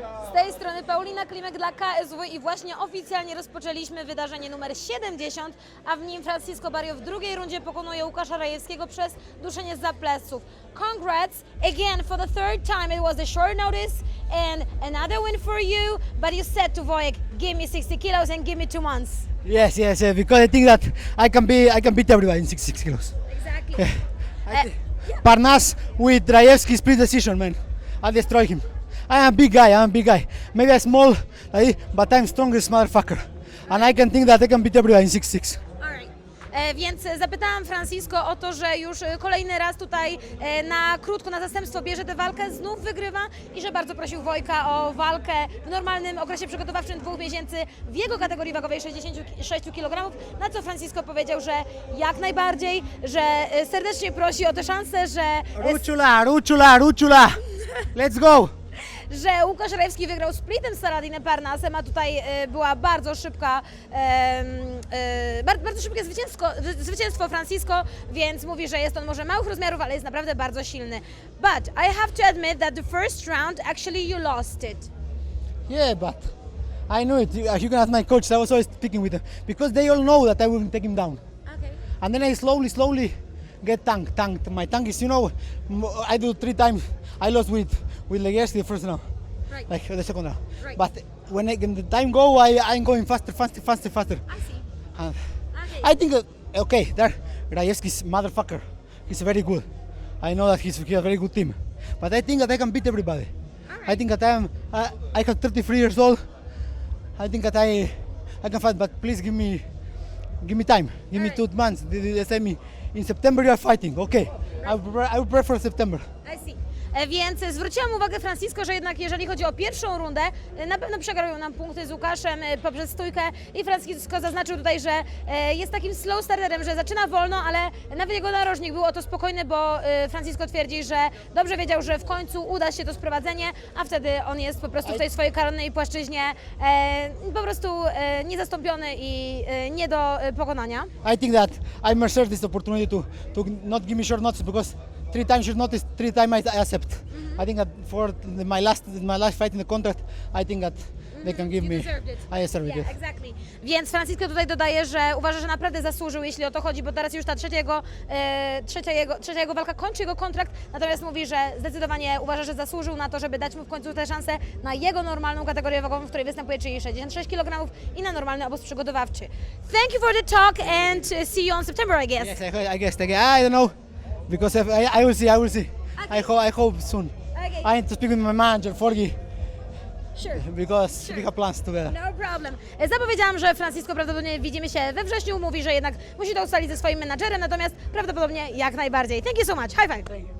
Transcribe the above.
Z tej strony Paulina Klimek dla KSW i właśnie oficjalnie rozpoczęliśmy wydarzenie numer 70, a w nim Francisco Barrio w drugiej rundzie pokonuje Łukasza Rajewskiego przez duszenie za pleców. Congrats again for the third time. It was a short notice and another win for you, but you said to Wojek, give me 60 kilos and give me two months. Yes, yes, uh, because I think that I can be I can beat everybody in 66 kilos. Exactly. I thi- Parnas with Drajewski split decision, man. I destroy him. I am a big guy. I'm a big guy. Maybe I'm small, but I'm strongest motherfucker. And I can think that I can beat everybody in 66. Alright. E, Więc zapytałam Francisco o to, że już e, kolejny raz tutaj e, na krótko, na zastępstwo bierze tę walkę, znów wygrywa i że bardzo prosił Wojka o walkę w normalnym okresie przygotowawczym dwóch miesięcy w jego kategorii wagowej 66 kg, na co Francisco powiedział, że jak najbardziej, że e, serdecznie prosi o tę szansę, że, e, Ruchula, Ruchula, Ruchula. Let's go. Że Łukasz Rajewski wygrał splitem z Saladinem Parnasem, a tutaj e, była bardzo szybka, e, bar- bardzo szybkie zwycięstwo, wy- zwycięstwo Francisco, więc mówi, że jest on może małych rozmiarów, ale jest naprawdę bardzo silny. But I have to admit that the first round actually you lost it. Yeah, but I knew it. You you can ask my coach. I was always speaking with them because they all know that I will take him down. Okay. and then I slowly, slowly get tanked. Tanked. My tank is, you know, I do three times. I lost with with Legersky the first round, Right. like the second round. Right. But when, I, when the time go, I I'm going faster, faster, faster, faster. I see. And Okay. I think uh, okay, there, Rajewski's motherfucker. He's very good. I know that he's he a very good team, but I think that I can beat everybody. I think that I'm I, I am 33 years old. I think that I I can fight, but please give me give me time. Give me two months. They, they say me in September you are fighting. Okay, I prepare, I will prepare for September. E, Więc zwróciłam uwagę Francisco, że jednak jeżeli chodzi o pierwszą rundę, e, na pewno przegrają nam punkty z Łukaszem e, poprzez stójkę i Francisco zaznaczył tutaj, że jest takim slow starterem, że zaczyna wolno, ale nawet jego narożnik był o to spokojny, bo Francisco twierdzi, że dobrze wiedział, że w końcu uda się to sprowadzenie, a wtedy on jest po prostu w tej swojej koronnej płaszczyźnie po prostu niezastąpiony i nie do pokonania. I think that I measured this opportunity to, to not give me short notice because three times short notice, three times I, accept. I think that for my last my last fight in the contract, I think that they can give me. deserved it. I deserve it. Yeah, yes. exactly. Więc Francisco tutaj dodaje, że uważa, że naprawdę zasłużył, jeśli o to chodzi, bo teraz już ta trzecia jego, e, trzecia jego, trzecia jego walka kończy jego kontrakt, natomiast mówi, że zdecydowanie uważa, że zasłużył na to, żeby dać mu w końcu tę szansę na jego normalną kategorię wagową, w której występuje, czyli 66 kg i na normalny obóz przygotowawczy. Thank you for the talk and see you on September, I guess. Yes, I, I guess. I don't know because if, I, I will see. I will see. I hope. I hope soon. Okay. I need to speak with my manager, Forgi, Sure. because Sure. we have plans together. No problem. Zapowiedziałam, że Francisco prawdopodobnie widzimy się we wrześniu. Mówi, że jednak musi to ustalić ze swoim menadżerem, natomiast prawdopodobnie jak najbardziej. Thank you so much. High five.